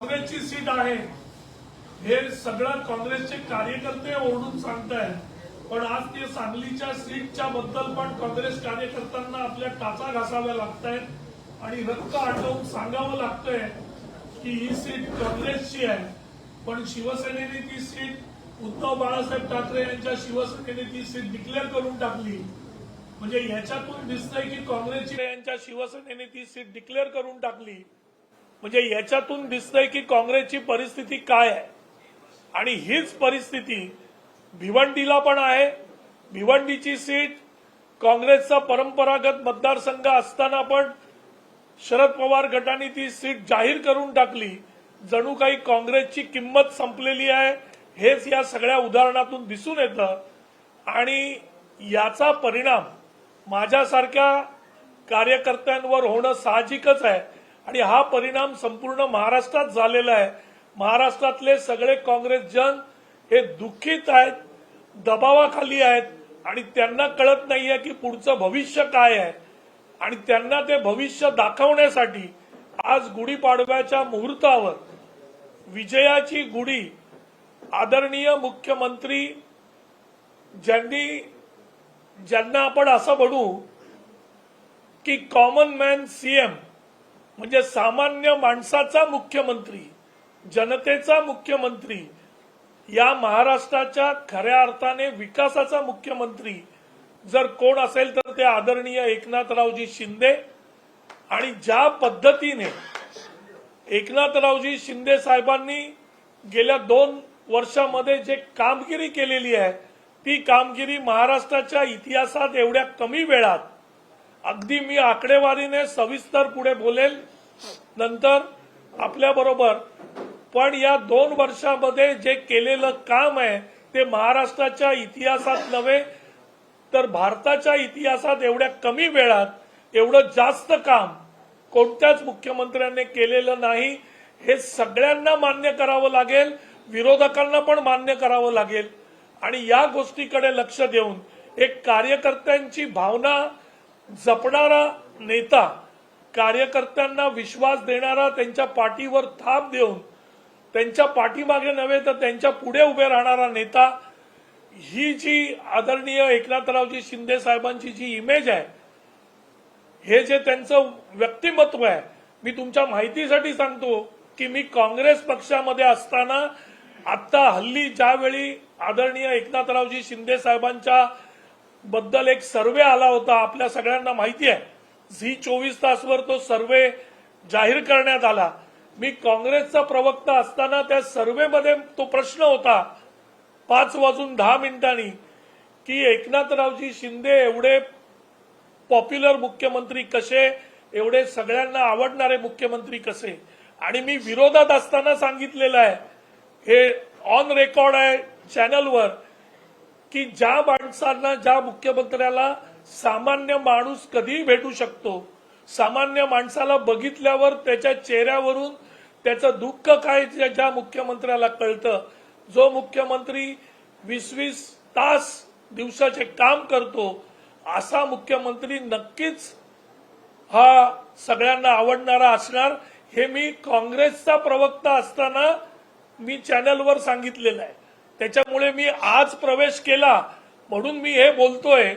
काँग्रेसची सीट आहे. हे सगळं काँग्रेसचे कार्यकर्ते ओरडून सांगतायत. पण आज ते सांगलीच्या सीटच्या बद्दल पण काँग्रेस कार्यकर्त्यांना आपल्या टाचा घासाव्या लागतायत. आणि रक्त आटवून सांगावं लागतंय की ही सीट काँग्रेसची आहे. पण शिवसेनेने ती सीट उद्धव बाळासाहेब ठाकरे यांच्या शिवसेनेने ती सीट डिक्लेअर करून टाकली. म्हणजे याच्यातून दिसतंय की काँग्रेसची यांच्या शिवसेनेने ती सीट डिक्लेअर करून टाकली. म्हणजे याच्यातून दिसतंय की काँग्रेसची परिस्थिती काय आहे. आणि हीच परिस्थिती भिवंडीला पण आहे. भिवंडीची सीट काँग्रेसचा परंपरागत मतदारसंघ असताना पण शरद पवार गटाने ती सीट जाहीर करून टाकली. जणू काही काँग्रेसची किंमत संपलेली आहे हेच या सगळ्या उदाहरणातून दिसून येतं. आणि याचा परिणाम माझ्यासारख्या कार्यकर्त्यांवर होणं साहजिकच आहे. आणि हा परिणाम संपूर्ण महाराष्ट्रात झालेला आहे. महाराष्ट्रातले सगळे काँग्रेस जन हे दुःखित आहेत दबावाखाली आहेत आणि त्यांना कळत नाहीये की पुढचं भविष्य काय आहे. आणि त्यांना ते भविष्य दाखवण्यासाठी आज गुढीपाडव्याच्या मुहूर्तावर विजयाची गुढी आदरणीय मुख्यमंत्री ज्यांनी ज्यांना आपण असं म्हणू की कॉमन मॅन सीएम म्हणजे सामान्य माणसाचा मुख्यमंत्री जनतेचा मुख्यमंत्री या महाराष्ट्राच्या खऱ्या अर्थाने विकासाचा मुख्यमंत्री जर कोण असेल तर ते आदरणीय एकनाथरावजी शिंदे आणि ज्या पद्धतीने एकनाथरावजी शिंदे साहेबांनी गेल्या दोन वर्षामध्ये जे कामगिरी केलेली आहे ती कामगिरी महाराष्ट्राच्या इतिहासात एवढ्या कमी वेळात अगदी मी आकडेवारीने सविस्तर पुढे बोलेल. नंतर आपल्याबरोबर पण या दोन वर्षामध्ये जे केलेलं काम आहे ते महाराष्ट्राच्या इतिहासात नव्हे तर भारताच्या इतिहासात एवढ्या कमी वेळात एवढं जास्त काम कोणत्याच मुख्यमंत्र्यांनी केलेलं नाही. हे सगळ्यांना मान्य करावं लागेल विरोधकांना पण मान्य करावं लागेल. आणि या गोष्टीकडे लक्ष देऊन एक कार्यकर्त्यांची भावना जपणारा नेता कार्यकर्त्यांना विश्वास देणारा त्यांच्या पाठीवर थाप देऊन त्यांच्या पाठीमागे नव्हे तर त्यांच्या पुढे उभे राहणारा नेता ही जी आदरणीय एकनाथरावजी शिंदे साहेबांची जी इमेज आहे हे जे त्यांचं व्यक्तिमत्व आहे मी तुमच्या माहितीसाठी सांगतो की मी काँग्रेस पक्षामध्ये असताना आता हल्ली ज्यावेळी आदरणीय एकनाथरावजी शिंदे साहेबांच्या बद्दल एक सर्वे आला होता आपल्या सगळ्यांना माहिती आहे. झी चोवीस तासवर तो सर्वे जाहीर करण्यात आला. मी काँग्रेसचा प्रवक्ता असताना त्या सर्वेमध्ये तो प्रश्न होता पाच वाजून दहा मिनिटांनी की एकनाथरावजी शिंदे एवढे पॉप्युलर मुख्यमंत्री कसे? एवढे सगळ्यांना आवडणारे मुख्यमंत्री कसे? आणि मी विरोधात असताना सांगितलेलं आहे हे ऑन रेकॉर्ड आहे चॅनलवर की ज्या माणसांना ज्या मुख्यमंत्र्याला सामान्य माणूस कधीही भेटू शकतो सामान्य माणसाला बघितल्यावर त्याच्या चेहऱ्यावरून त्याचं दुःख काय ज्या ज्या मुख्यमंत्र्याला कळतं जो मुख्यमंत्री वीस वीस तास दिवसाचे काम करतो असा मुख्यमंत्री नक्कीच हा सगळ्यांना आवडणारा असणार हे मी काँग्रेसचा प्रवक्ता असताना मी चॅनलवर सांगितलेलं आहे. त्याच्यामुळे मी आज प्रवेश केला म्हणून मी हे बोलतोय.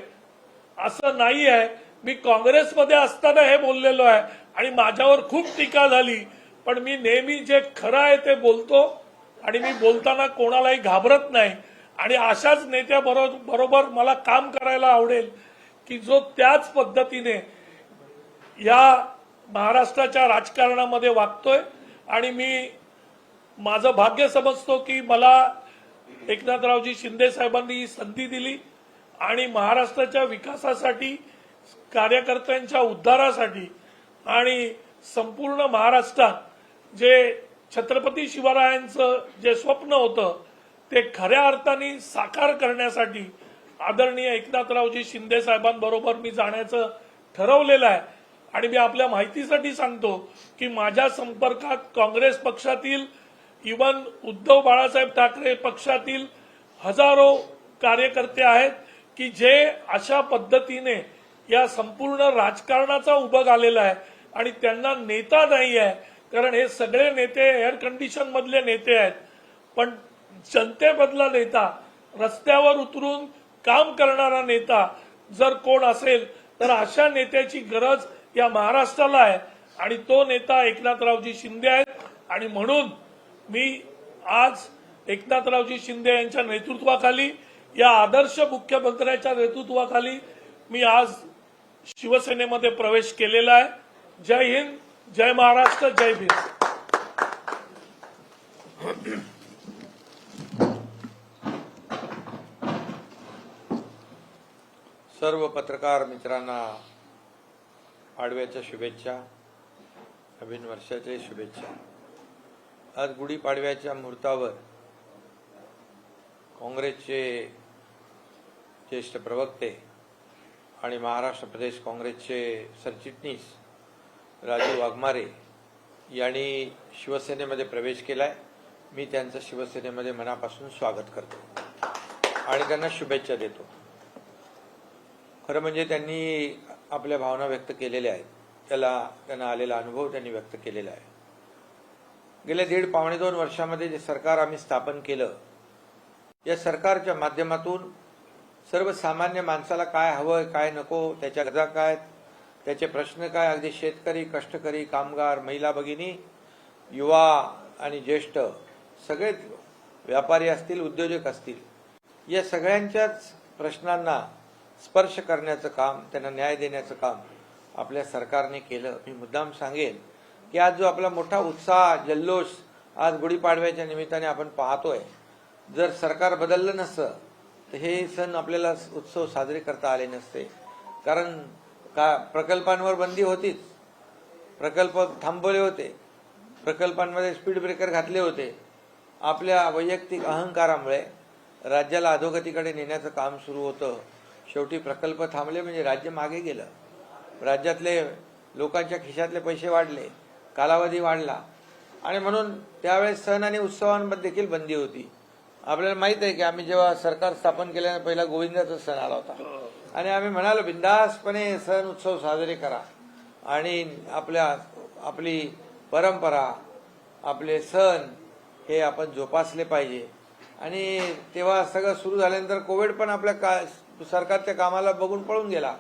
असं नाही आहे मी काँग्रेसमध्ये असताना हे बोललेलो आहे आणि माझ्यावर खूप टीका झाली. पण मी नेहमी जे खरं आहे ते बोलतो आणि मी बोलताना कोणालाही घाबरत नाही. आणि अशाच नेत्या बरोबर मला काम करायला आवडेल की जो त्याच पद्धतीने या महाराष्ट्राच्या राजकारणामध्ये वागतोय. आणि मी माझं भाग्य समजतो की मला एकनाथरावजी शिंदे साहेबांनी ही संधी दिली आणि महाराष्ट्राच्या विकासासाठी कार्यकर्त्यांच्या उद्धारासाठी आणि संपूर्ण महाराष्ट्रात जे छत्रपती शिवरायांचं जे स्वप्न होतं ते खऱ्या अर्थाने साकार करण्यासाठी आदरणीय एकनाथरावजी शिंदे साहेबांबरोबर मी जाण्याचं ठरवलेलं आहे. आणि मी आपल्या माहितीसाठी सांगतो की माझ्या संपर्कात काँग्रेस पक्षातील इवन उद्धव बाळासाहेब ठाकरे पक्षातील हजारो कार्यकर्ते आहेत की जे अशा पद्धतीने या संपूर्ण राजकारणाचा उभं आलेला आहे आणि त्यांना नेता नाही आहे. कारण हे सगळे नेते एअर कंडिशन मधले नेते आहेत. पण जनतेमधला नेता रस्त्यावर उतरून काम करणारा नेता जर कोण असेल तर अशा नेत्याची गरज या महाराष्ट्राला आहे. आणि तो नेता एकनाथरावजी शिंदे आहेत. आणि म्हणून मी आज एकनाथरावजी शिंदे यांच्या नेतृत्वाखाली या आदर्श मुख्यमंत्र्याच्या नेतृत्वाखाली मी आज शिवसेनेमध्ये प्रवेश केलेला आहे. जय हिंद जय महाराष्ट्र जय भीम. सर्व पत्रकार मित्रांना पाडव्याच्या शुभेच्छा नवीन वर्षाच्या शुभेच्छा. आज गुढीपाडव्याच्या मुहूर्तावर काँग्रेसचे ज्येष्ठ प्रवक्ते आणि महाराष्ट्र प्रदेश काँग्रेसचे सरचिटणीस राजू वाघमारे यांनी शिवसेनेमध्ये प्रवेश केलाय. मी त्यांचं शिवसेनेमध्ये मनापासून स्वागत करतो आणि त्यांना शुभेच्छा देतो. खरं म्हणजे त्यांनी आपल्या भावना व्यक्त केलेल्या आहेत. त्याला त्यांना आलेला अनुभव त्यांनी व्यक्त केलेला आहे. गेल्या दीड पावणे दोन वर्षामध्ये जे सरकार आम्ही स्थापन केलं या सरकारच्या माध्यमातून सर्वसामान्य माणसाला काय हवंय काय नको त्याच्या गरजा काय त्याचे प्रश्न काय अगदी शेतकरी कष्टकरी कामगार महिला भगिनी युवा आणि ज्येष्ठ सगळेच व्यापारी असतील उद्योजक असतील या सगळ्यांच्याच प्रश्नांना स्पर्श करण्याचं काम त्यांना न्याय देण्याचं काम आपल्या सरकारने केलं. मी मुद्दाम सांगेन की आज जो आपला मोठा उत्साह जल्लोष आज गुढीपाडव्याच्या निमित्ताने आपण पाहतोय जर सरकार बदललं नसतं तर हे सण आपल्याला उत्सव साजरे करता आले नसते. कारण का प्रकल्पांवर बंदी होतीच. प्रकल्प थांबवले होते. प्रकल्पांमध्ये स्पीड ब्रेकर घातले होते. आपल्या वैयक्तिक अहंकारामुळे राज्याला अधोगतीकडे नेण्याचं काम सुरू होतं. शेवटी प्रकल्प थांबले म्हणजे राज्य मागे गेलं. राज्यातले लोकांच्या खिशातले पैसे वाढले. कालावधी वाढला. आणि म्हणून त्यावेळेस सण आणि उत्सवांमध्ये देखील बंदी होती. आपल्याला माहीत आहे की आम्ही जेव्हा सरकार स्थापन केल्याने पहिला गोविंदाचा सण आला होता. आणि आम्ही म्हणालो बिंदासपणे सण उत्सव साजरे करा. आणि आपल्या आपली परंपरा आपले सण हे आपण जोपासले पाहिजे. आणि तेव्हा सगळं सुरू झाल्यानंतर कोविड पण आपल्या का सरकारच्या कामाला बघून पळून गेला.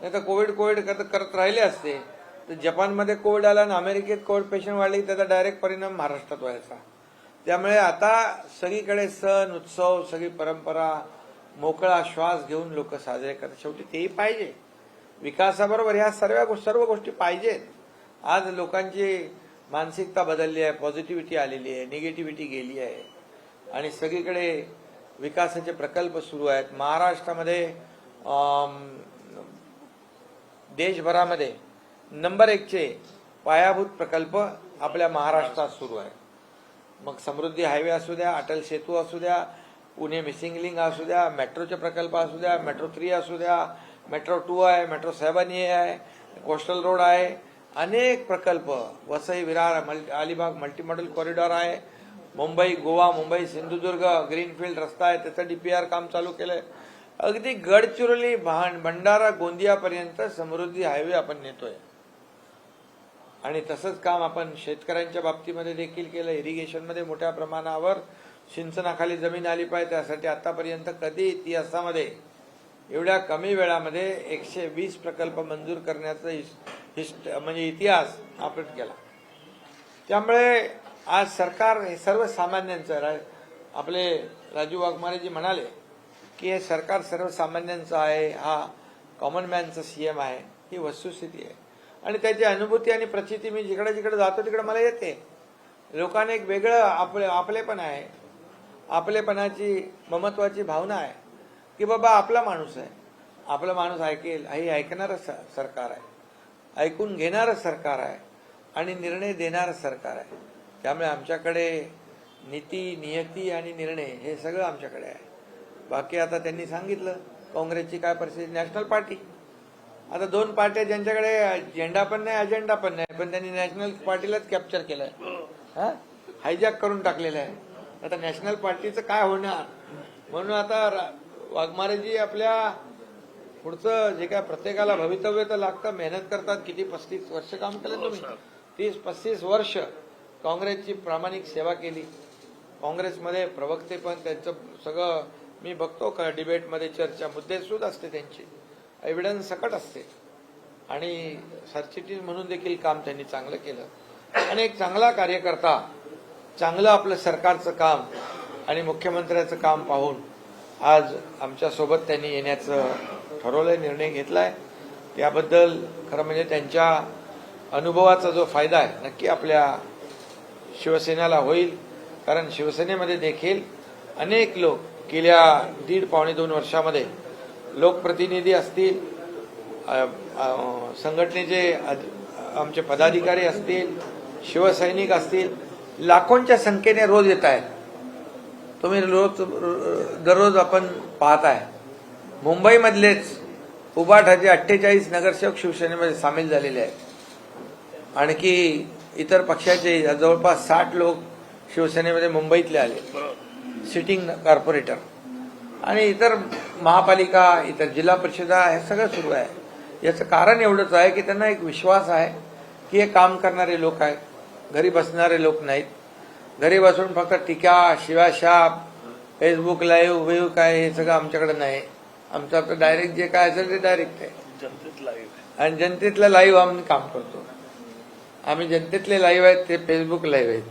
नाही तर कोविड कोविड करत करत राहिले असते. तर जपानमध्ये कोविड आला आणि अमेरिकेत कोविड पेशंट वाढले त्याचा डायरेक्ट परिणाम महाराष्ट्रात व्हायचा. त्यामुळे आता सगळीकडे सण उत्सव सगळी परंपरा मोकळा श्वास घेऊन लोक साजरे करतात. शेवटी तेही पाहिजे. विकासाबरोबर ह्या सर्व सर्व गोष्टी पाहिजेत. आज लोकांची मानसिकता बदलली आहे पॉझिटिव्हिटी आलेली आहे निगेटिव्हिटी गेली आहे. आणि सगळीकडे विकासाचे प्रकल्प सुरू आहेत. महाराष्ट्रामध्ये देशभरामध्ये नंबर एकचे पायाभूत प्रकल्प आपल्या महाराष्ट्रात सुरू आहे. मग समृद्धी हायवे असू द्या अटल सेतू असू द्या पुणे मिसिंग लिंक असू द्या मेट्रोचे प्रकल्प असू द्या मेट्रो थ्री असू द्या मेट्रो टू आहे मेट्रो सेवन ए आहे कोस्टल रोड आहे. अनेक प्रकल्प Vasai Virar multi Alibag multimodal corridor आहे. मुंबई गोवा मुंबई सिंधुदुर्ग ग्रीनफील्ड रस्ता आहे त्याचं डीपीआर काम चालू केलंय. अगदी गडचिरोली भांड भंडारा गोंदियापर्यंत समृद्धी हायवे आपण नेतोय. आणि तसंच काम आपण शेतकऱ्यांच्या बाबतीमध्ये देखील केलं. इरिगेशनमध्ये मोठ्या प्रमाणावर सिंचनाखाली जमीन आली पाहिजे. त्यासाठी आतापर्यंत कधी इतिहासामध्ये एवढ्या कमी वेळामध्ये एकशे वीस प्रकल्प मंजूर करण्याचा हिस्ट म्हणजे इतिहास आपण केला त्यामुळे आज सरकार हे सर्वसामान्यांचं रा- आपले राजू वाघमारेजी म्हणाले की हे सरकार सर्वसामान्यांचं आहे. हा कॉमन सी सीएम आहे. ही वस्तुस्थिती आहे. आणि त्याची अनुभूती आणि प्रचिती मी जिकडे जिकडे जातो तिकडे मला येते. लोकांना एक वेगळं आपले आपलेपण आहे. आपलेपणाची ममत्वाची भावना आहे. की बाबा आपला माणूस आहे. आपला माणूस ऐकेल हे ऐकणारं स- सरकार आहे. ऐकून घेणारं सरकार आहे. आणि निर्णय देणारं सरकार आहे. त्यामुळे आमच्याकडे नीती नियती आणि निर्णय हे सगळं आमच्याकडे आहे. बाकी आता त्यांनी सांगितलं काँग्रेसची काय परिस्थिती? National party. आता दोन पार्ट्या ज्यांच्याकडे झेंडा पण नाही अजेंडा पण नाही पण त्यांनी नॅशनल पार्टीलाच कॅप्चर केलंय. हा? हायजॅक करून टाकलेलं आहे. आता नॅशनल पार्टीचं काय होणार? म्हणून आता वाघमारेजी आपल्या पुढचं जे काय प्रत्येकाला भवितव्य तर लागतं मेहनत करतात. किती पस्तीस वर्ष काम केलं तुम्ही? तीस पस्तीस वर्ष काँग्रेसची प्रामाणिक सेवा केली. काँग्रेसमध्ये प्रवक्ते पण त्यांचं सगळं मी बघतो का डिबेटमध्ये चर्चा मुद्दे सुद्ध असते त्यांची. एव्हिडन्स सकट असते. आणि सरचिटणीस म्हणून देखील काम त्यांनी चांगलं केलं. आणि एक चांगला कार्यकर्ता चांगलं आपलं सरकारचं काम आणि मुख्यमंत्र्याचं काम पाहून आज आमच्यासोबत त्यांनी येण्याचं ठरवलंय निर्णय घेतलाय. त्याबद्दल खरं म्हणजे त्यांच्या अनुभवाचा जो फायदा आहे नक्की आपल्या शिवसेनेला होईल. कारण शिवसेनेमध्ये देखील अनेक लोक गेल्या दीड पावणे दोन वर्षामध्ये लोकप्रतिनिधी असतील संघटनेचे आमचे पदाधिकारी असतील शिवसैनिक असतील लाखोंच्या संख्येने रोज येत आहेत. तुम्ही रोज दररोज आपण पाहताय. मुंबईमधलेच उबाठाचे अठ्ठेचाळीस नगरसेवक शिवसेनेमध्ये सामील झालेले आहेत. आणखी इतर पक्षाचे जवळपास साठ लोक शिवसेनेमध्ये मुंबईतले आले. Sitting corporator. आणि इतर महापालिका इतर जिल्हा परिषदा हे सगळं सुरू आहे. याचं कारण एवढंच आहे की त्यांना एक विश्वास आहे की हे काम करणारे लोक आहेत. घरी बसणारे लोक नाहीत. घरी बसून फक्त टीका शिवाशाप फेसबुक लाईव्ह वेव्ह काय हे सगळं आमच्याकडे नाही. आमचं आपलं डायरेक्ट जे काय असेल ते डायरेक्ट आहे. जनतेत लाईव्ह आणि जनतेतलं लाईव्ह आम्ही काम करतो. आम्ही जनतेतले लाईव्ह आहेत ते फेसबुक लाईव्ह आहेत.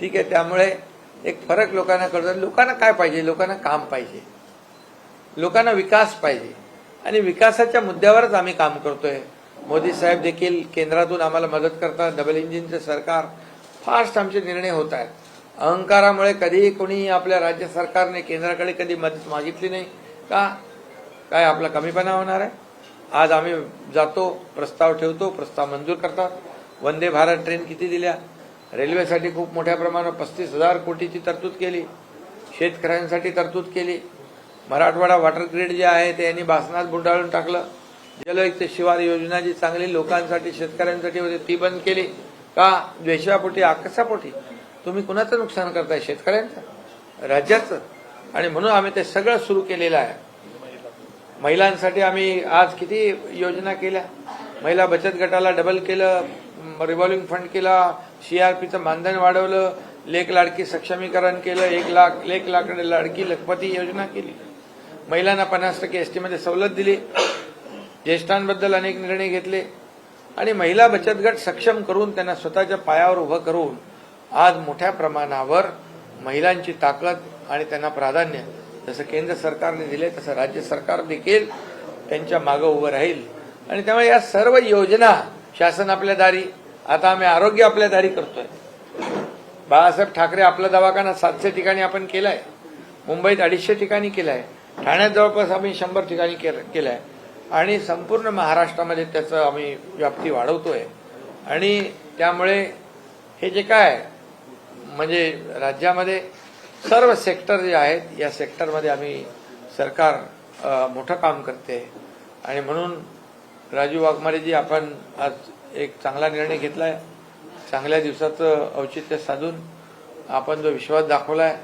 ठीक आहे त्यामुळे एक फरक लोकांना कळतो. लोकांना काय पाहिजे? लोकांना काम पाहिजे. लोकांना विकास पाहिजे. आणि विकासाच्या मुद्द्यावरच आम्ही काम करतोय. मोदी साहेब देखील केंद्रातून आम्हाला मदत करतात. डबल इंजिनचं सरकार. फास्ट आमचे निर्णय होत आहेत. अहंकारामुळे कधीही कोणी आपल्या राज्य सरकारने केंद्राकडे कधी मदत मागितली नाही का? काय आपला कमीपणा होणार आहे? आज आम्ही जातो प्रस्ताव ठेवतो प्रस्ताव मंजूर करतात. वंदे भारत ट्रेन किती दिल्या? रेल्वेसाठी खूप मोठ्या प्रमाणात पस्तीस हजार कोटीची तरतूद केली. शेतकऱ्यांसाठी तरतूद केली. मराठवाडा वॉटर ग्रीड जे आहे ते यांनी भासनात बुंडाळून टाकलं. जलयुक्त शिवार योजना जी चांगली लोकांसाठी शेतकऱ्यांसाठी होती ती बंद केली. का? द्वेषापोटी आकसापोटी तुम्ही कुणाचं नुकसान करताय? शेतकऱ्यांचं? राज्याचं? आणि म्हणून आम्ही ते सगळं सुरू केलेलं आहे. महिलांसाठी आम्ही आज किती योजना केल्या? महिला बचत गटाला डबल केलं. रिव्हॉल्विंग फंड केला सीआरपीचं मानधन वाढवलं लेख लाडकी सक्षमीकरण केलं एक लाख लेख लाकडे लाडकी लखपती योजना केली. महिलांना पन्नास टक्के एस टीमध्ये सवलत दिली. ज्येष्ठांबद्दल अनेक निर्णय घेतले. आणि महिला बचत गट सक्षम करून त्यांना स्वतःच्या पायावर उभं करून आज मोठ्या प्रमाणावर महिलांची ताकद आणि त्यांना प्राधान्य जसं केंद्र सरकारने दिले तसं राज्य सरकार देखील त्यांच्या मागं उभं राहील. आणि त्यामुळे या सर्व योजना शासन आपल्या दारी आता आम्ही आरोग्य आपल्या दारी करतोय. बाळासाहेब ठाकरे आपला दवाखाना सातशे ठिकाणी आपण केलाय. मुंबईत अडीचशे ठिकाणी केलाय. ठाण्यात जवळपास आम्ही शंभर ठिकाणी केलं- केलाय. आणि संपूर्ण महाराष्ट्रामध्ये त्याचं आम्ही व्याप्ती वाढवतोय. आणि त्यामुळे हे जे काय म्हणजे राज्यामध्ये सर्व सेक्टर जे आहेत या सेक्टरमध्ये आम्ही सरकार मोठं काम करते. आणि म्हणून राजू वाघमारेजी आपण आज एक चांगला निर्णय घेतलाय. चांगल्या दिवसाचं औचित्य साधून आपण जो विश्वास दाखवलाय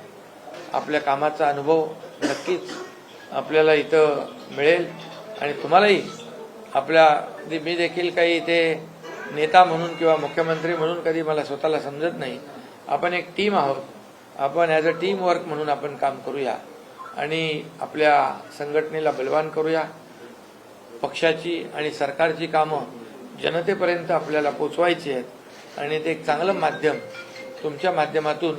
आपल्या कामाचा अनुभव नक्कीच आपल्याला इथं मिळेल. आणि तुम्हालाही आपल्या मी देखील काही इथे नेता म्हणून किंवा मुख्यमंत्री म्हणून कधी मला स्वतःला समजत नाही. आपण एक टीम आहोत. आपण ॲज अ टीम वर्क म्हणून आपण काम करूया. आणि आपल्या संघटनेला बलवान करूया. पक्षाची आणि सरकारची कामं जनतेपर्यंत आपल्याला पोचवायची आहेत. आणि ते एक चांगलं माध्यम तुमच्या माध्यमातून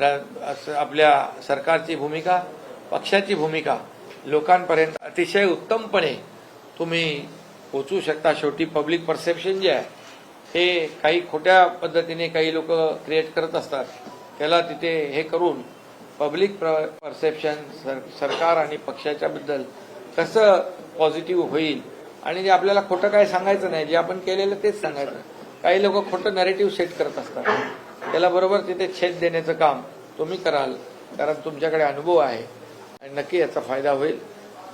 असं आपल्या सरकारची भूमिका पक्षाची भूमिका लोकांपर्यंत अतिशय उत्तमपणे तुम्ही पोचू शकता. शेवटी पब्लिक परसेप्शन जे आहे हे काही खोट्या पद्धतीने काही लोक क्रिएट करत असतात. त्याला तिथे हे करून पब्लिक परसेप्शन सर सरकार आणि पक्षाच्याबद्दल कसं पॉझिटिव्ह होईल. आणि जे आपल्याला खोटं काय सांगायचं नाही जे आपण केलेलं तेच सांगायचं. काही लोक खोटं नॅरेटिव्ह सेट करत असतात. त्याला बरोबर तिथे छेद देण्याचं काम तुम्ही कराल कारण तुमच्याकडे अनुभव आहे. आणि नक्की याचा फायदा होईल.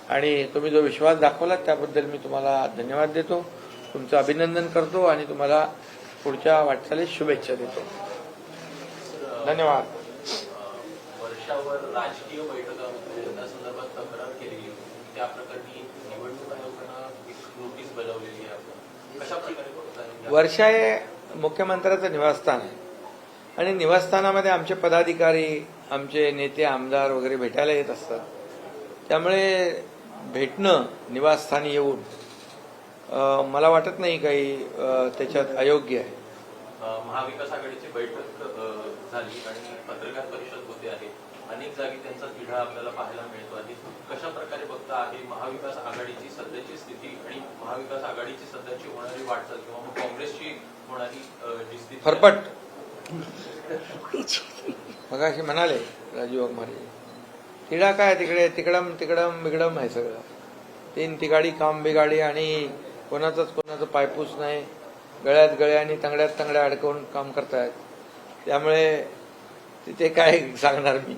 आणि तुम्ही जो विश्वास दाखवला त्याबद्दल मी तुम्हाला धन्यवाद देतो. तुमचं अभिनंदन करतो आणि तुम्हाला पुढच्या वाटचालीस शुभेच्छा देतो. धन्यवाद. वर्षावर राजकीय बैठकामध्ये संदर्भात तक्रार केलेली होती त्या प्रकरणी निवडणूक आयोगानं एक नोटीस बजावलेली आहे आपण कशा प्रकारे बघताय? वर्षा हे मुख्यमंत्र्याचं निवासस्थान आहे. आणि निवासस्थानामध्ये आमचे पदाधिकारी आमचे नेते आमदार वगैरे भेटायला येत असतात. त्यामुळे भेटणं निवासस्थानी येऊन मला वाटत नाही काही त्याच्यात अयोग्य आहे. महाविकास आघाडीची बैठक झाली आणि पत्रकार परिषद होते आहे. अनेक जागी त्यांचा तिढा आपल्याला पाहायला मिळतो. आहे कशा प्रकारे बघता आहे महाविकास आघाडीची सध्याची स्थिती आणि महाविकास आघाडीची सध्याची होणारी वाटचाल किंवा मग काँग्रेसची होणारी जी स्थिती? फरफट. मगाशी म्हणाले राजीव वाघमारे. तिडा काय तिकडे तिकडम तिकडम बिकडम आहे सगळं. तीन तिगाडी काम बिगाडी आणि कोणाचंच कोणाचं पायपूस नाही. गळ्यात गळ्या आणि तंगड्यात तंगड्या अडकवून काम करतायत. त्यामुळे तिथे काय सांगणार मी?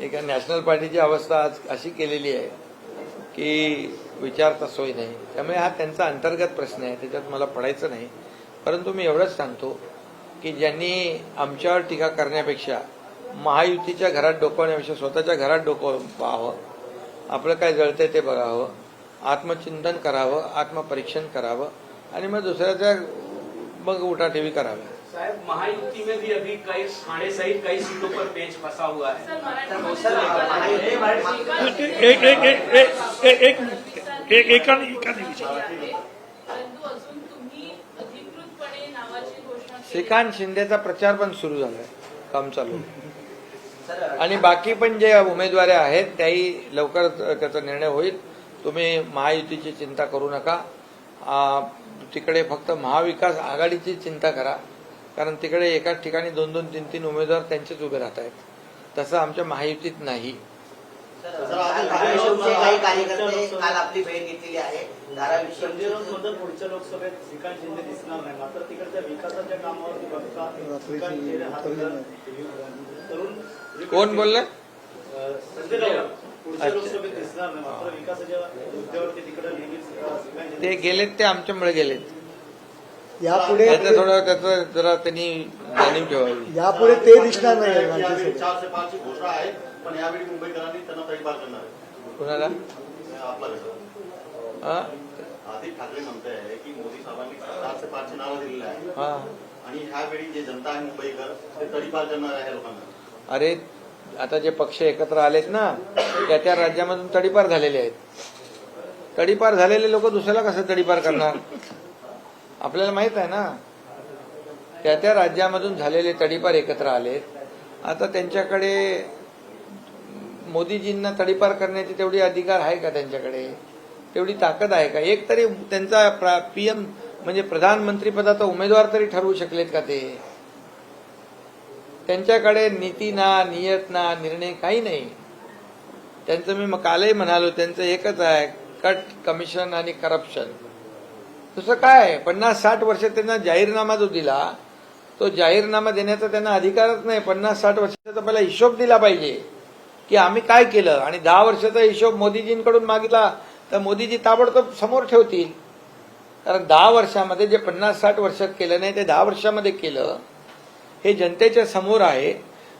एका नॅशनल पार्टीची अवस्था आज अशी केलेली आहे की विचारता सोय नाही. त्यामुळे हा त्यांचा अंतर्गत प्रश्न आहे त्याच्यात मला पडायचं नाही. परंतु मी एवढंच सांगतो की ज्यांनी आमच्यावर टीका करण्यापेक्षा महायुतीच्या घरात डोकवण्यापेक्षा स्वतःच्या घरात डोकव पाहावं आपलं काय जळतंय ते बघावं आत्मचिंतन करावं आत्मपरीक्षण करावं आणि मग दुसऱ्याच्या मग उठाठेवी कराव्या साहब महायुति में भी अभी कई खाने सहित कई सीटों पर पेच फंसा हुआ है। एक एक एक एक एक एक एक मिनिट. एक एकाने एकाने विचार परंतु अजून तुम्ही अधिकृतपणे नावाची घोषणा केली. श्रीकांत शिंदेचा प्रचार पण सुरू झालाय काम चालू आणि बाकी पण जे उमेदवार आहेत त्याही लवकर त्याचा निर्णय होईल. तुम्ही महायुतीची चिंता करू नका. तिकडे फक्त महाविकास आघाडीची चिंता करा. कारण तिकडे एकाच ठिकाणी दोन दोन तीन तीन उमेदवार त्यांचेच उभे राहत आहेत. तसं आमच्या महायुतीत नाही. सर, धाराशिवचे काही कार्यकर्ते काल आपली भेट घेतलेली आहे. संजय धाराशिव राऊत म्हणतात पुढच्या लोकसभेत श्रीकांत शिंदे दिसणार नाही. मात्र तिकडच्या विकासाच्या कामावरती बघता श्रीकांत शिंदे तरुण कोण बोलले? ते गेलेत ते आमच्यामुळे गेलेत. यापुढे त्याचं थोडं त्याचं जरा त्यांनी जाणीव ठेवावी. यापुढे ते दिसणार नाही राज्यसभेत चारशे पाचची घोषणा आहे पण यावेळी मुंबईकरांनी त्यांना तडीपार करणार आहे. कुणाला? आपला गट हा? आदित्य ठाकरे की मोदी साहेबांनी चारशे पाचची नावं दिलेली आहे हा. आणि ह्यावेळी जे जनता आहे मुंबईकर ते तडीपार करणार आहे या लोकांना. अरे आता जे पक्ष एकत्र आलेत ना त्या त्या राज्यामधून तडीपार झालेले आहेत. तडीपार झालेले लोक दुसऱ्याला कसं तडीपार करणार? आपल्याला माहीत आहे ना? त्या त्या राज्यामधून झालेले तडीपार एकत्र आलेत. आता त्यांच्याकडे मोदीजींना तडीपार करण्याची तेवढी अधिकार आहे का त्यांच्याकडे? तेवढी ताकद आहे का? एक तरी त्यांचा पीएम म्हणजे प्रधानमंत्री पदाचा उमेदवार तरी ठरवू शकलेत का ते? त्यांच्याकडे नीती ना नियत ना निर्णय काही नाही. त्यांचं मी कालही म्हणालो त्यांचं एकच आहे कट कमिशन आणि करप्शन. दुसरं काय पन्नास साठ वर्ष त्यांना जाहीरनामा जो दिला तो जाहीरनामा देण्याचा त्यांना अधिकारच नाही. पन्नास साठ वर्षाचा पहिला हिशोब दिला पाहिजे की आम्ही काय केलं. आणि दहा वर्षाचा हिशोब मोदीजींकडून मागितला तर मोदीजी ताबडतोब समोर ठेवतील. कारण दहा वर्षामध्ये जे पन्नास साठ वर्षात केलं नाही ते दहा वर्षामध्ये केलं हे जनतेच्या समोर आहे.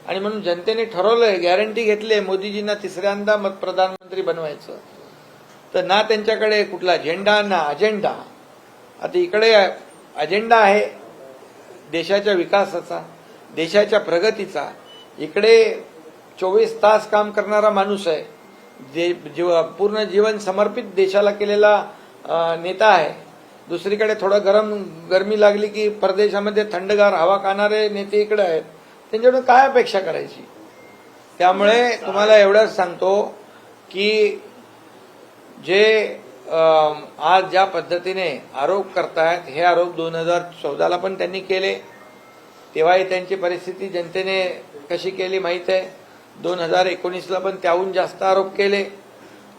आणि म्हणून जनतेने ठरवलंय गॅरंटी घेतली मोदीजींना तिसऱ्यांदा मत प्रधानमंत्री बनवायचं. तर ना त्यांच्याकडे कुठला झेंडा ना अजेंडा. आता इकडे अजेंडा आहे देशाच्या विकासाचा देशाच्या प्रगतीचा. इकडे चोवीस तास काम करणारा माणूस आहे. जे जीव पूर्ण जीवन समर्पित देशाला केलेला नेता आहे. दुसरीकडे थोडं गरम गरमी लागली की परदेशामध्ये थंडगार हवा खाणारे नेते इकडे आहेत. त्यांच्याकडून काय अपेक्षा करायची? त्यामुळे तुम्हाला एवढंच सांगतो की जे आज ज्या पद्धतीने आरोप करतायत हे आरोप दोन हजार चौदाला पण त्यांनी केले. तेव्हाही त्यांची परिस्थिती जनतेने कशी केली माहीत आहे. दोन हजार एकोणीसला पण त्याहून जास्त आरोप केले.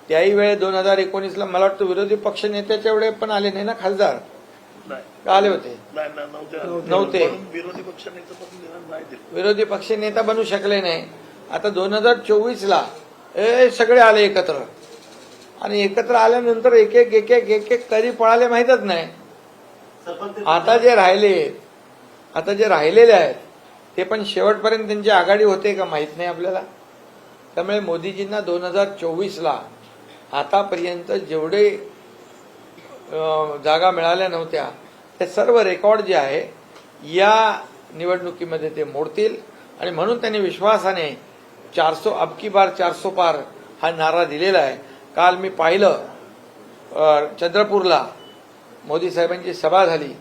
त्याही वेळे दोन हजार एकोणीसला मला वाटतं विरोधी पक्ष नेत्याच्या एवढे पण आले नाही ना खासदार? का आले होते? नव्हते विरोधी पक्ष नेता बनू शकले नाही. आता दोन हजार चोवीस ला ए सगळे आले एकत्र. आणि एकत्र आल्यानंतर एक एक एक एक एक एक कधी पळाले माहीतच नाही. आता जे राहिले आता जे राहिलेले आहेत ते पण शेवटपर्यंत त्यांची आघाडी होते का माहीत नाही आपल्याला? त्यामुळे मोदीजींना दोन हजार चोवीसला आतापर्यंत जेवढे जागा मिळाल्या नव्हत्या ते सर्व रेकॉर्ड जे आहे या निवडणुकीमध्ये ते मोडतील. आणि म्हणून त्यांनी विश्वासाने चारसो अबकी बार चारसो पार हा नारा दिलेला आहे. काल मी पाहिलं चंद्रपूरला. मोदी साहेबांची सभा झाली.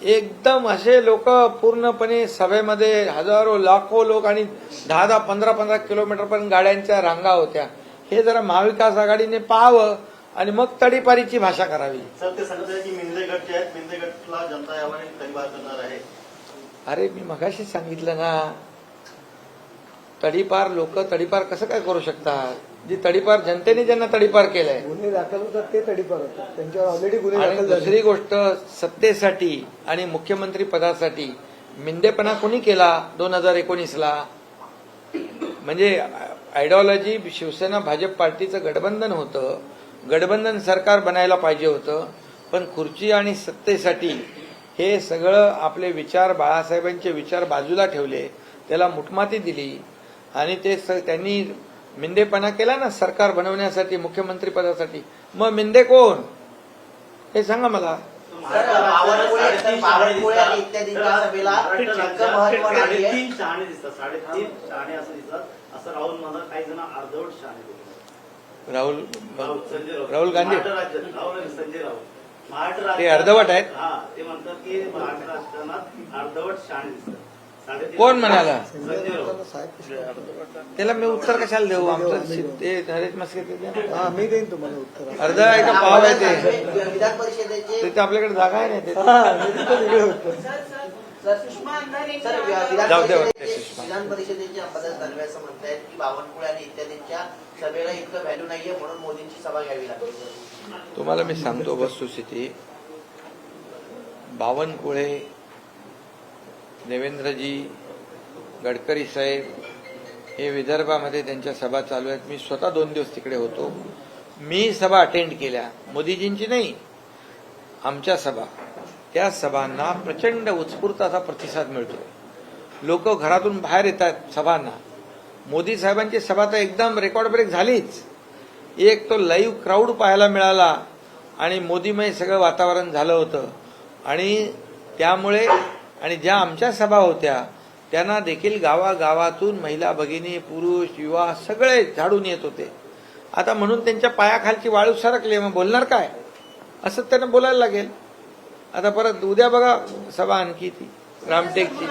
एकदम असे लोक पूर्णपणे सभेमध्ये हजारो लाखो लोक आणि दहा दहा पंधरा पंधरा किलोमीटरपर्यंत गाड्यांच्या रांगा होत्या. हे जरा महाविकास आघाडीने पाहावं आणि मग तडीपारीची भाषा करावी. सर ते सांगत आहे की मिंदे गट जे आहेत मिंदे गटला जनता यावर तरीपार करणार आहे. अरे मी मगाशी सांगितलं ना तडीपार लोक तडीपार कसं काय करू शकतात? जी तडीपार जनतेने ज्यांना तडीपार केलंय. गुन्हे दाखल होतात ते तडीपार होतात. त्यांच्यावर ऑलरेडी गुन्हे आणि दाखल झाले. दुसरी गोष्ट सत्तेसाठी आणि मुख्यमंत्री पदासाठी मिंदेपणा कोणी केला दोन हजार एकोणीसला? म्हणजे आयडिओलॉजी शिवसेना भाजप पार्टीचं गठबंधन होतं. गठबंधन सरकार बनायला पाहिजे होतं. पण खुर्ची आणि सत्तेसाठी हे सगळं आपले विचार बाळासाहेबांचे विचार बाजूला ठेवले. त्याला मुठमाती दिली. आणि ते स- त्यांनी मिंदेपणा केला ना सरकार बनवण्यासाठी मुख्यमंत्री पदासाठी. मग मिंदे कोण? हे सांगा मला. साडेतीन शहाणे दिसतात. साडेतीन शहाणे असं दिसतात. असं राहुल मला काही जण अर्धवट शहाणे दिसतात. राहुल राहुल संजय राऊत. राहुल गांधी. राहुल संजय राऊत. महाराष्ट्र ते अर्धवट आहेत? हा ते म्हणतात की महाराष्ट्र राजकारणात अर्धवट शहाणे दिसतात. कोण म्हणाला? त्याला मी उत्तर कशाला देऊ? आमचं ते नरेश मस्के. हा मी देईन तुम्हाला उत्तर. अर्ध आहे का पाव आहे ते. आपल्याकडे जागा आहे ना ते हा मी तिथं वेगळं होतं. सर विधान जाऊ दे वाटते परिषदेचे सुषमा. विधान परिषदेचे अंबादास दानवे असं म्हणतायत की बावनकुळे आणि इत्यादींच्या सभेला इतकं व्हॅल्यू नाहीये म्हणून मोदींची सभा घ्यावी लागेल तुम्हाला मी सांगतो वस्तुस्थिती बावनकुळे देवेंद्रजी गडकरी साहेब हे विदर्भामध्ये त्यांच्या सभा चालू आहेत. मी स्वतः दोन दिवस तिकडे होतो. मी सभा अटेंड केल्या. मोदीजींची नाही आमच्या सभा. त्या सभांना प्रचंड उत्स्फूर्त असा प्रतिसाद मिळतो लोक घरातून बाहेर येतात सभांना. मोदी साहेबांची सभा तर एकदम रेकॉर्ड ब्रेक झालीच. एक तो लाईव्ह क्राऊड पाहायला मिळाला आणि मोदीमय सगळं वातावरण झालं होतं. आणि त्यामुळे आणि ज्या आमच्या सभा होत्या त्यांना देखील गावागावातून महिला भगिनी पुरुष युवा सगळे झाडून येत होते आता म्हणून त्यांच्या पायाखालची वाळू सरकली मग बोलणार काय असं त्यांना बोलायला लागेल आता परत उद्या बघा सभा आणखी ती रामटेकची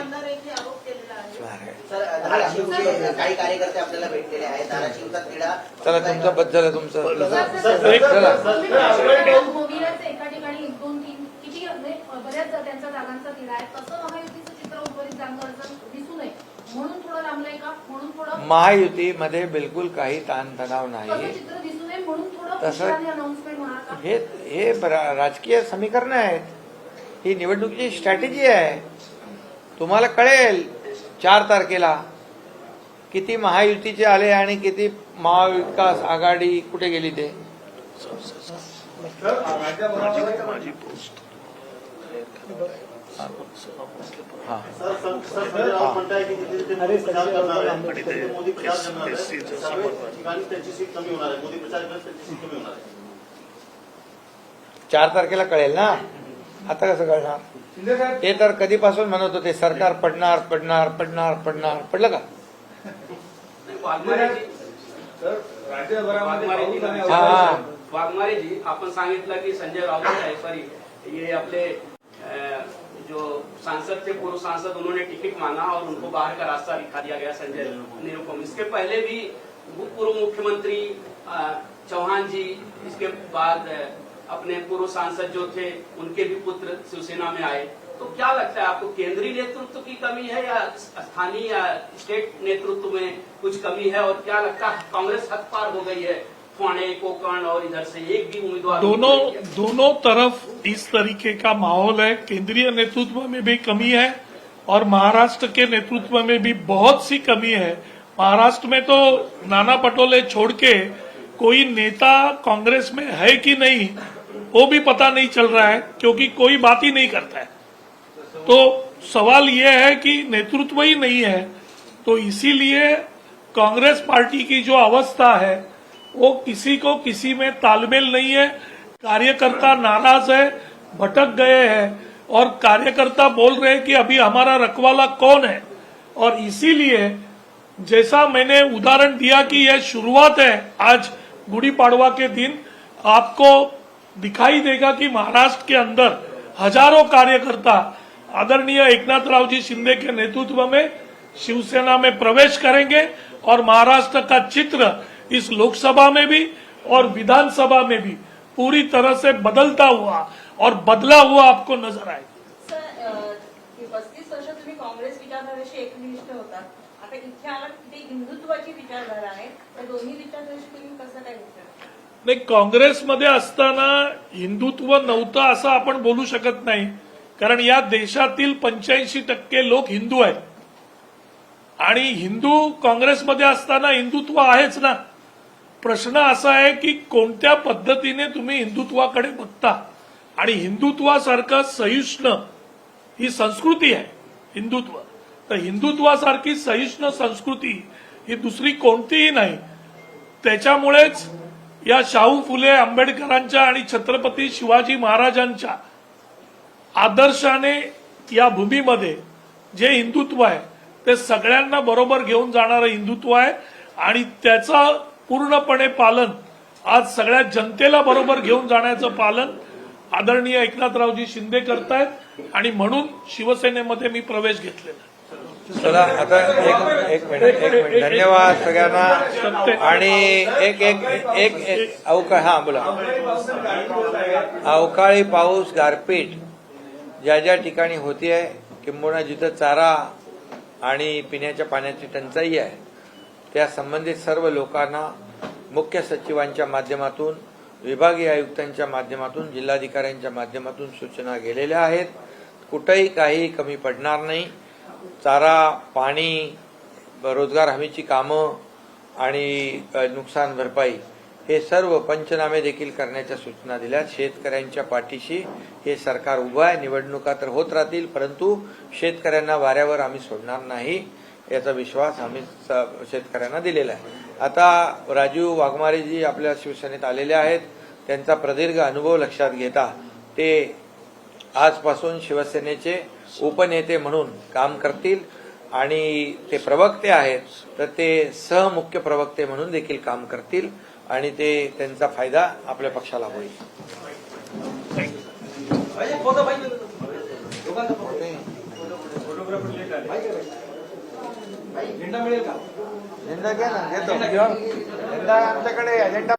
काही कार्यकर्ते आपल्याला भेटलेले आहेत धाराशिवचा तिढा चला तुमचं बस झालं तुमचं एक- चला बऱ्याच त्यांच्या जागांचा तिढा आहे. तसं महायुतीचं चित्र उर्वरित जागांचं दिसू नये म्हणून थोडं लांबलंय का? म्हणून थोडं महायुतीमध्ये बिलकुल काही ताणतणाव तसं नाही चित्र दिसू नये म्हणून थोडं तसं- अनाउन्समेंट होणार का? हे हे रा- राजकीय समीकरण आहेत. ही निवडणुकीची स्ट्रॅटेजी आहे. तुम्हाला कळेल चार तारखेला किती महायुतीचे आले आणि किती महाविकास आघाडी कुठे गेली ते. सर सर सर चार तारखेला कळेल ना? आता कसं कळणार? ते तर कधीपासून म्हणत होते सरकार पडणार पडणार पडणार पडणार. पडलं का? वाघमारेजी हा हा. आपण सांगितलं की संजय राऊत आहे सॉरी अपने अ, जो सांसद थे, पूर्व सांसद, उन्होंने टिकट मांगा और उनको बाहर का रास्ता दिखा दिया गया, संजय निरुपम। इसके पहले भी पूर्व मुख्यमंत्री चौहान जी, इसके बाद अपने पूर्व सांसद जो थे, उनके भी पुत्र शिवसेना में आए। तो क्या लगता है, आपको केंद्रीय नेतृत्व की कमी है या स्थानीय या स्टेट नेतृत्व में कुछ कमी है? और क्या लगता है, कांग्रेस हद पार हो गई है पुणे कोकण और इधर से एक भी उम्मीदवार दोनों दोनों तरफ़ इस तरीके का माहौल है। केंद्रीय नेतृत्व में भी कमी है और महाराष्ट्र के नेतृत्व में भी बहुत सी कमी है। महाराष्ट्र में तो नाना पटोले छोड़ के कोई नेता कांग्रेस में है कि नहीं वो भी पता नहीं चल रहा है क्योंकि कोई बात ही नहीं करता है। तो सवाल यह है कि नेतृत्व ही नहीं है तो इसीलिए कांग्रेस पार्टी की जो अवस्था है वो किसी को किसी में तालमेल नहीं है, कार्यकर्ता नाराज़ है, भटक गए हैं और कार्यकर्ता बोल रहे हैं कि अभी हमारा रखवाला कौन है? और इसीलिए जैसा मैंने उदाहरण दिया कि यह शुरुआत है आज गुड़ी पाड़वा के दिन, आपको दिखाई देगा कि महाराष्ट्र के अंदर हज़ारों कार्यकर्ता आदरणीय एकनाथ राव जी शिंदे के नेतृत्व में शिवसेना में प्रवेश करेंगे और महाराष्ट्र का चित्र इस लोकसभा में भी और विधानसभा में भी पूरी तरह से बदलता हुआ और बदला हुआ आपको नजर आएगा। काँग्रेस विचारधारेशी एकनिष्ठ होतात आता इथे आला तिथे हिंदुत्वाची विचारधारा आहे. त्या दोन्ही विचारधारेशी तुम्ही कसं काय विचार नाही काँग्रेसमध्ये असताना हिंदुत्व नव्हतं असं आपण बोलू शकत नाही. कारण या देशातील पंच्याऐंशी टक्के लोक हिंदू आहेत. आणि हिंदू काँग्रेसमध्ये असताना हिंदुत्व आहेच ना. प्रश्न असा आहे की कोणत्या पद्धतीने तुम्ही हिंदुत्वाकडे बघता? आणि हिंदुत्वासारखं सहिष्णु ही संस्कृती आहे हिंदुत्व. तर हिंदुत्वासारखी सहिष्णु संस्कृती ही दुसरी कोणतीही नाही. त्याच्यामुळेच या शाहू फुले आंबेडकरांच्या आणि छत्रपती शिवाजी महाराजांच्या आदर्शाने या भूमीमध्ये जे हिंदुत्व आहे ते सगळ्यांना बरोबर घेऊन जाणारं हिंदुत्व आहे. आणि त्याचं पूर्णपणे पालन आज सगळ्या जनतेला बरोबर घेऊन जाण्याचं पालन आदरणीय एकनाथरावजी शिंदे करतायत आणि म्हणून शिवसेनेमध्ये मी प्रवेश घेतलेला आहे. चला आता एक एक मिनिट एक मिनिट. धन्यवाद सगळ्यांना. आणि एक एक एक एक अवकाळ हा बोला. अवकाळी पाऊस गारपीट ज्या ज्या ठिकाणी होती आहे किंबहुना जिथं चारा आणि पिण्याच्या पाण्याची टंचाई आहे त्या संबंधित सर्व लोकांना मुख्य सचिवांच्या माध्यमातून विभागीय आयुक्तांच्या माध्यमातून जिल्हाधिकाऱ्यांच्या माध्यमातून सूचना गेलेल्या आहेत. कुठेही काही कमी पडणार नाही. चारा पाणी रोजगार हमीची कामं आणि नुकसान भरपाई हे सर्व पंचनामे देखील करण्याच्या सूचना दिल्या शेतकऱ्यांच्या पाठीशी हे सरकार उभं आहे. निवडणुका तर होत राहतील परंतु शेतकऱ्यांना वाऱ्यावर आम्ही सोडणार नाही. याचा विश्वास आम्ही शेतकऱ्यांना दिलेला आहे. आता राजीव वाघमारेजी आपल्या शिवसेनेत आलेले आहेत. त्यांचा प्रदीर्घ अनुभव लक्षात घेता ते आजपासून शिवसेनेचे उपनेते म्हणून काम करतील आणि ते प्रवक्ते आहेत. तर ते सहमुख्य प्रवक्ते म्हणून देखील काम करतील आणि ते त्यांचा फायदा आपल्या पक्षाला होईल. झेंडा घ्या ना घेतो. झेंडा आमच्याकडे अजेंडा